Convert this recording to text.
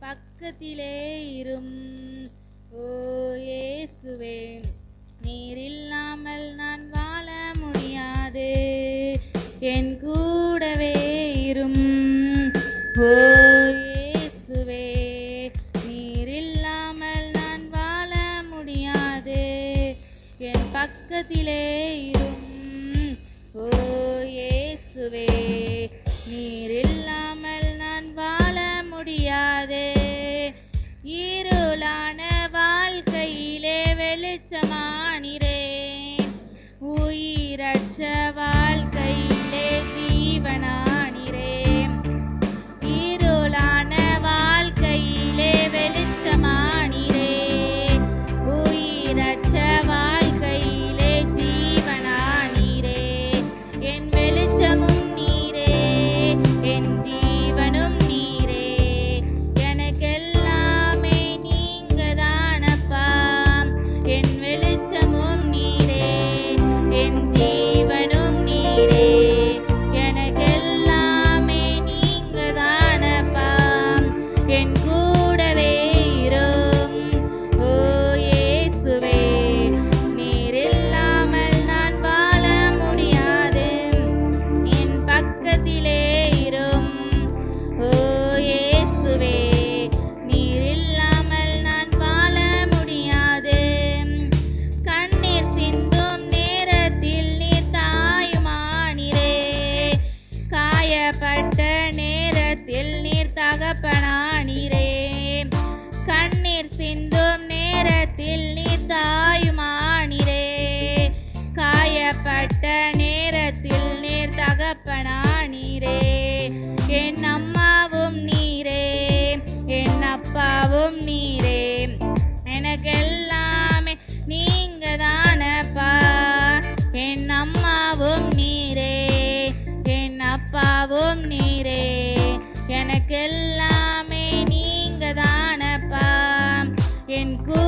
பக்கத்திலே இரும். ஓ இயேசுவே நீர் இல்லாமல் நான் வாழ முடியாது. என் கூடவே இரும். ஓ இயேசுவே நீர் இல்லாமல் நான் வாழ முடியாது. என் பக்கத்திலே இரும். ஓ that time. The அப்பாவும் நீரே. எனக்கெல்லாமே நீங்க தானப்பா என் அம்மாவும் நீரே. என் அப்பாவும் நீரே. எனக்கெல்லாமே நீங்க தானப்பா என் கூ